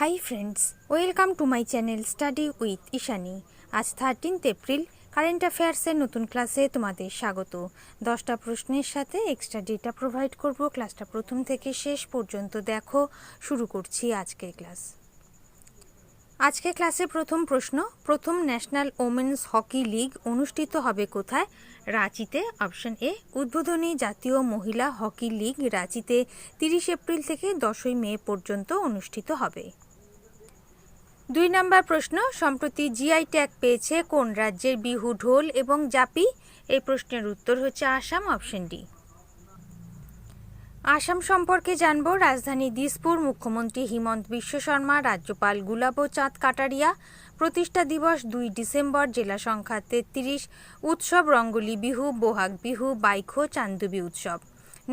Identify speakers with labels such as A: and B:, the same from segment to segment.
A: Hi friends welcome to my channel study with Ishani আজ thirteenth April current অ্যাফেয়ার্সের নতুন ক্লাসে তোমাদের স্বাগত। দশটা প্রশ্নের সাথে এক্সট্রা ডেটা প্রোভাইড করব। ক্লাসটা প্রথম থেকে শেষ পর্যন্ত দেখো। শুরু করছি আজকের ক্লাস আজকে ক্লাসে প্রথম প্রশ্ন, প্রথম ন্যাশনাল ওমেন্স হকি লিগ অনুষ্ঠিত হবে কোথায়? রাঁচিতে। অপশন এ উদ্বোধনী জাতীয় মহিলা হকি লিগ রাঁচিতে তিরিশ এপ্রিল থেকে দশই মে পর্যন্ত অনুষ্ঠিত হবে। দুই নম্বর প্রশ্ন, সম্প্রতি জিআই ট্যাগ পেয়েছে কোন রাজ্যের বিহু ঢোল এবং জাপি? এই প্রশ্নের উত্তর হচ্ছে আসাম অপশন ডি আসাম সম্পর্কে জানব, রাজধানী দিসপুর মুখ্যমন্ত্রী হিমন্ত বিশ্ব শর্মা, রাজ্যপাল গুলাবো চাঁদ কাটারিয়া, প্রতিষ্ঠা দিবস দুই ডিসেম্বর, জেলা সংখ্যা তেত্রিশ, উৎসব রঙ্গলি বিহু, বোহাগ বিহু বাইখো চান্দুবি উৎসব।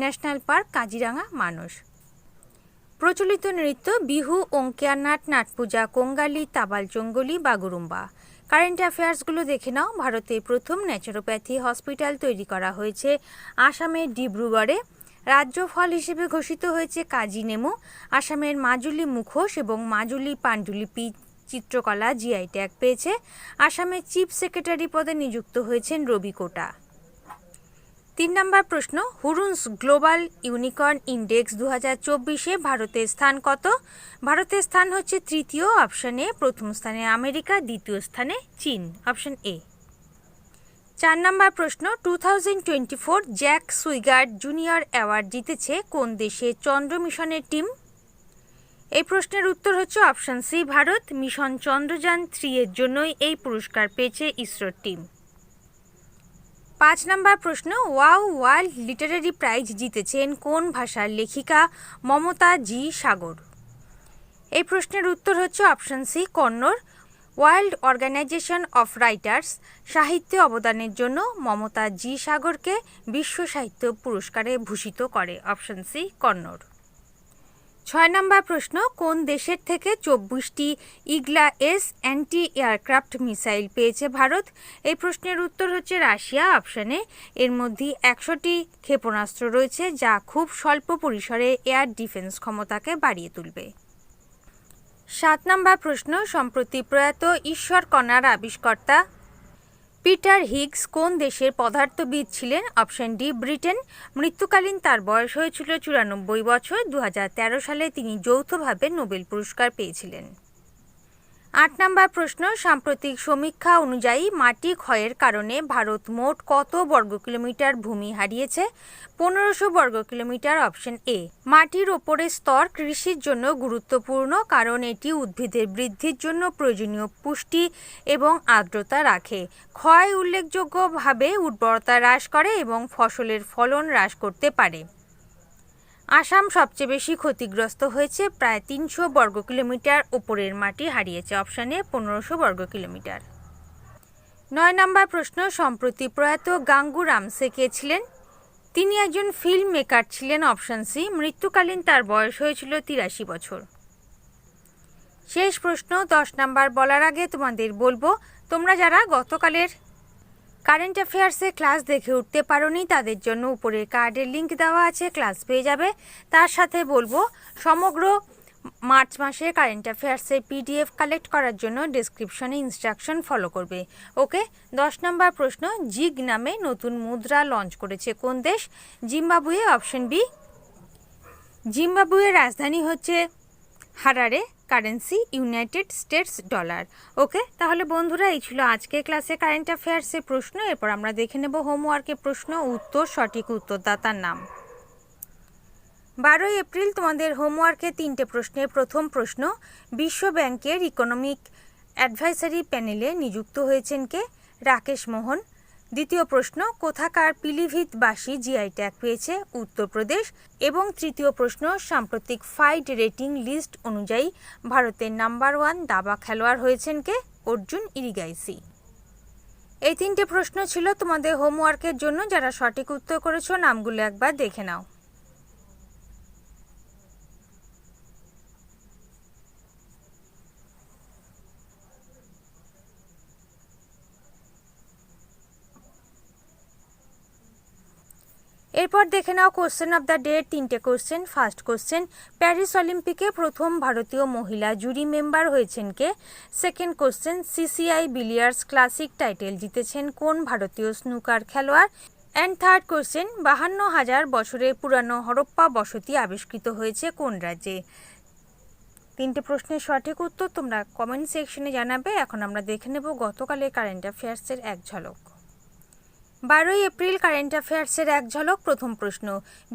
A: National park, Kaziranga, Manas. প্রচলিত নৃত্য বিহু অঙ্কিয়া নাট নাটপূজা, কোঙ্গালি, তাবাল চঙ্গলি বাগুরুম্বা। কারেন্ট অ্যাফেয়ার্সগুলো দেখে নাও। ভারতে প্রথম ন্যাচারোপ্যাথি হসপিটাল তৈরি করা হয়েছে আসামের ডিব্রুগড়ে। রাজ্য ফল হিসেবে ঘোষিত হয়েছে কাজী নেমু, আসামের মাজুলি মুখোশ এবং মাজুলি পাণ্ডুলিপি চিত্রকলা জিআই ট্যাগ পেয়েছে। আসামের চিফ সেক্রেটারি পদে নিযুক্ত হয়েছেন রবি কোটা। তিন নম্বর প্রশ্ন, হুরুন্স গ্লোবাল ইউনিকর্ন ইন্ডেক্স দু হাজার চব্বিশে ভারতের স্থান কত? ভারতের স্থান হচ্ছে তৃতীয়, অপশানে প্রথম স্থানে আমেরিকা, দ্বিতীয় স্থানে চীন, অপশান এ। চার নম্বর প্রশ্ন, two thousand twenty four Jack Swigert Junior award জিতেছে কোন দেশে চন্দ্র মিশনের টিম? এই প্রশ্নের উত্তর হচ্ছে option C, Bharat. Mission Chandrayaan three এর জন্যই এই পুরস্কার পেয়েছে ইসরোর টিম। পাঁচ নম্বর প্রশ্ন, ওয়াও, ওয়ার্ল্ড লিটারেরি প্রাইজ জিতেছেন কোন ভাষার লেখিকা মমতা জি সাগর? এই প্রশ্নের উত্তর হচ্ছে option C, Kannada. World organisation of writers সাহিত্যে অবদানের জন্য মমতা জি সাগরকে বিশ্ব সাহিত্য পুরস্কারে ভূষিত করে। Option C, Kannada. ছয় নম্বর প্রশ্ন, কোন দেশের থেকে চব্বিশটি Igla S anti aircraft missile পেয়েছে ভারত? এই প্রশ্নের উত্তর হচ্ছে রাশিয়া, অপশানে এর মধ্যে একশোটি ক্ষেপণাস্ত্র রয়েছে, যা খুব স্বল্প পরিসরে এয়ার ডিফেন্স ক্ষমতাকে বাড়িয়ে তুলবে। সাত নম্বর প্রশ্ন, সম্প্রতি প্রয়াত ঈশ্বর কণার আবিষ্কর্তা পিটার হিগস কোন দেশের পদার্থবিদ ছিলেন? Option D, Britain. মৃত্যুকালীন তার বয়স হয়েছিল চুরানব্বই বছর। দু হাজার তেরো সালে তিনি যৌথভাবে নোবেল পুরস্কার পেয়েছিলেন। আট নম্বর প্রশ্ন, সাম্প্রতিক সমীক্ষা অনুযায়ী মাটি ক্ষয়ের কারণে ভারত মোট কত বর্গ কিলোমিটার ভূমি হারিয়েছে? পনেরোশো বর্গ কিলোমিটার অপশন এ। মাটির ওপরের স্তর কৃষির জন্য গুরুত্বপূর্ণ, কারণ এটি উদ্ভিদের বৃদ্ধির জন্য প্রয়োজনীয় পুষ্টি এবং আর্দ্রতা রাখে। ক্ষয় উল্লেখযোগ্যভাবে উর্বরতা হ্রাস করে এবং ফসলের ফলন হ্রাস করতে পারে। আসাম সবচেয়ে বেশি ক্ষতিগ্রস্ত হয়েছে প্রায় তিনশো বর্গ কিলোমিটার। ওপরের মাটি হারিয়েছে অপশানে পনেরোশো বর্গ কিলোমিটার। নয় নম্বর প্রশ্ন, সম্প্রতি প্রয়াত গাঙ্গু রামসে কে ছিলেন। তিনি একজন ফিল্ম মেকার ছিলেন অপশান সি, মৃত্যুকালীন তার বয়স হয়েছিল তিরাশি বছর। শেষ প্রশ্ন, দশ নাম্বার বলার আগে তোমাদের বলব, তোমরা যারা গতকালের কারেন্ট অ্যাফেয়ার্সে ক্লাস দেখে উঠতে পারোনি, তাদের জন্য উপরে কার্ডের লিঙ্ক দেওয়া আছে, ক্লাস পেয়ে যাবে। তার সাথে বলব, সমগ্র মার্চ মাসে কারেন্ট অ্যাফেয়ার্সের পিডিএফ কালেক্ট করার জন্য ডিসক্রিপশনে ইনস্ট্রাকশন ফলো করবে। ওকে, দশ নম্বর প্রশ্ন, জিগ নামে নতুন মুদ্রা লঞ্চ করেছে কোন দেশ? Zimbabwe option B. জিম্বাবুয়ের রাজধানী হচ্ছে Harare. Currency United States dollar okay তাহলে বন্ধুরা, এই ছিল আজকের ক্লাসে কারেন্ট অ্যাফেয়ার্সের প্রশ্ন। এরপর আমরা দেখে নেব হোমওয়ার্কের প্রশ্ন, উত্তর, সঠিক উত্তরদাতার নাম। বারোই এপ্রিল তোমাদের হোমওয়ার্কে তিনটে প্রশ্নের প্রথম প্রশ্ন। বিশ্ব ব্যাংকের ইকোনমিক অ্যাডভাইসারি প্যানেলে নিযুক্ত হয়েছেন কে? রাকেশ মোহন। দ্বিতীয় প্রশ্ন, কোথাকার পিলিভিতবাসী জিআই ট্যাগ পেয়েছে? উত্তরপ্রদেশ। এবং তৃতীয় প্রশ্ন, সাম্প্রতিক ফাইট রেটিং লিস্ট অনুযায়ী ভারতের নাম্বার ওয়ান দাবা খেলোয়াড় হয়েছেন কে? অর্জুন ইরিগাইসি। এই তিনটে প্রশ্ন ছিল তোমাদের হোমওয়ার্কের জন্য। যারা সঠিক উত্তর করেছ, নামগুলো একবার দেখে নাও। এরপর দেখে নাও কোশ্চেন অফ দ্য ডে তিনটে কোশ্চেন ফার্স্ট কোশ্চেন প্যারিস অলিম্পিকে প্রথম ভারতীয় মহিলা জুরি মেম্বার হয়েছেন কে? Second question CCI billiards classic title জিতেছেন কোন ভারতীয় স্নুকার খেলোয়াড়? অ্যান্ড থার্ড কোশ্চেন বাহান্ন হাজার বছরের পুরানো হরপ্পা বসতি আবিষ্কৃত হয়েছে কোন রাজ্যে? তিনটে প্রশ্নের সঠিক উত্তর তোমরা কমেন্ট সেকশনে জানাবে। এখন আমরা দেখে নেব গতকালের কারেন্ট অ্যাফেয়ার্সের এক ঝলক। বারোই এপ্রিল কারেন্ট অ্যাফেয়ার্সের এক ঝলক প্রথম প্রশ্ন।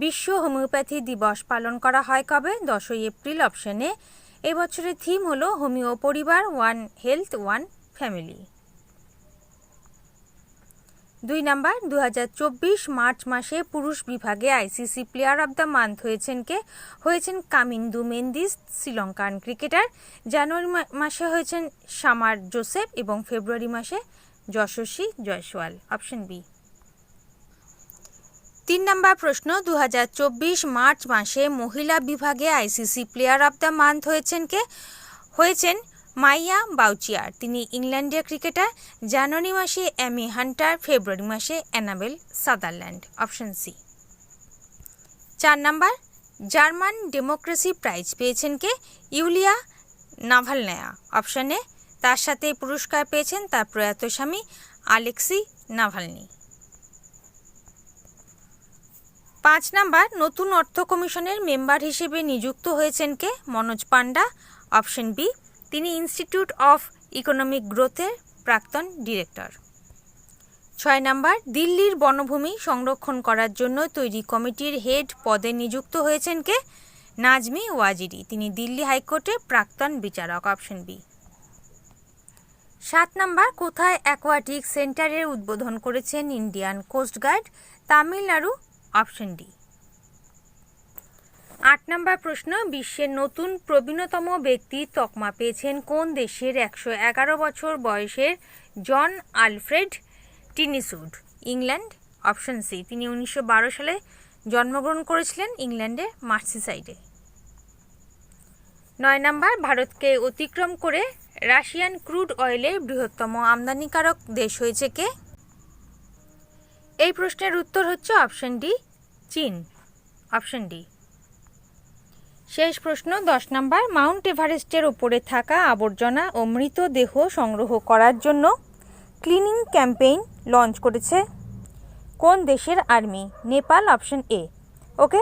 A: বিশ্ব হোমিওপ্যাথি দিবস পালন করা হয় কবে? দশই এপ্রিল অপশনে। এবছরের থিম হলো homeo Parivar, one health, one family. দুই নাম্বার দু হাজার চব্বিশ মার্চ মাসে পুরুষ বিভাগে ICC player of the month হয়েছেন কে হয়েছেন কামিন্দু মেন্দিস, শ্রীলঙ্কান ক্রিকেটার। জানুয়ারি মাসে হয়েছেন সামার জোসেফ এবং ফেব্রুয়ারি মাসে যশস্বী জয়সওয়াল। Option B. তিন নম্বর প্রশ্ন দু হাজার চব্বিশ মার্চ মাসে মহিলা বিভাগে ICC player of the month হয়েছেন কে? হয়েছেন মাইয়া বাউচিয়ার। তিনি ইংল্যান্ডের ক্রিকেটার। জানুয়ারি মাসে অ্যামি হান্টার, ফেব্রুয়ারি মাসে অ্যানাবেল সাদারল্যান্ড। Option C. চার নাম্বার, জার্মান ডেমোক্রেসি প্রাইজ পেয়েছেন কে? ইউলিয়া নাভালনায়া। অপশনে তার সাথে পুরস্কার পেয়েছেন তার প্রয়াত স্বামী আলেক্সি নাভালনি। পাঁচ নাম্বার, নতুন অর্থ কমিশনের মেম্বার হিসেবে নিযুক্ত হয়েছেন কে? মনোজ পান্ডা। অপশন বি, তিনি ইনস্টিটিউট অফ ইকোনমিক গ্রোথের প্রাক্তন ডিরেক্টর। ছয় নাম্বার, দিল্লির বনভূমি সংরক্ষণ করার জন্য তৈরি কমিটির হেড পদে নিযুক্ত হয়েছেন কে? নাজমি ওয়াজিরি। তিনি দিল্লি হাইকোর্টের প্রাক্তন বিচারক। Option B. সাত নাম্বার, কোথায় অ্যাকোয়াটিক সেন্টারের উদ্বোধন করেছেন Indian coast guard Tamil Nadu option D. আট নম্বর প্রশ্ন, বিশ্বের নতুন প্রবীণতম ব্যক্তি তকমা পেয়েছেন কোন দেশের একশো এগারো বছর বয়সের জন আলফ্রেড টিনিসুড? ইংল্যান্ড, অপশন সি, তিনি উনিশশো বারো সালে জন্মগ্রহণ করেছিলেন ইংল্যান্ডের মার্সিসাইডে। নয় নম্বর, ভারতকে অতিক্রম করে রাশিয়ান ক্রুড অয়েলের বৃহত্তম আমদানিকারক দেশ হয়েছে কে? এই প্রশ্নের উত্তর হচ্ছে অপশন ডি, চীন। Option D. শেষ প্রশ্ন, দশ নম্বর, মাউন্ট এভারেস্টের উপরে থাকা আবর্জনা ও মৃতদেহ সংগ্রহ করার জন্য ক্লিনিং ক্যাম্পেইন লঞ্চ করেছে কোন দেশের army? Nepal, option A. Okay?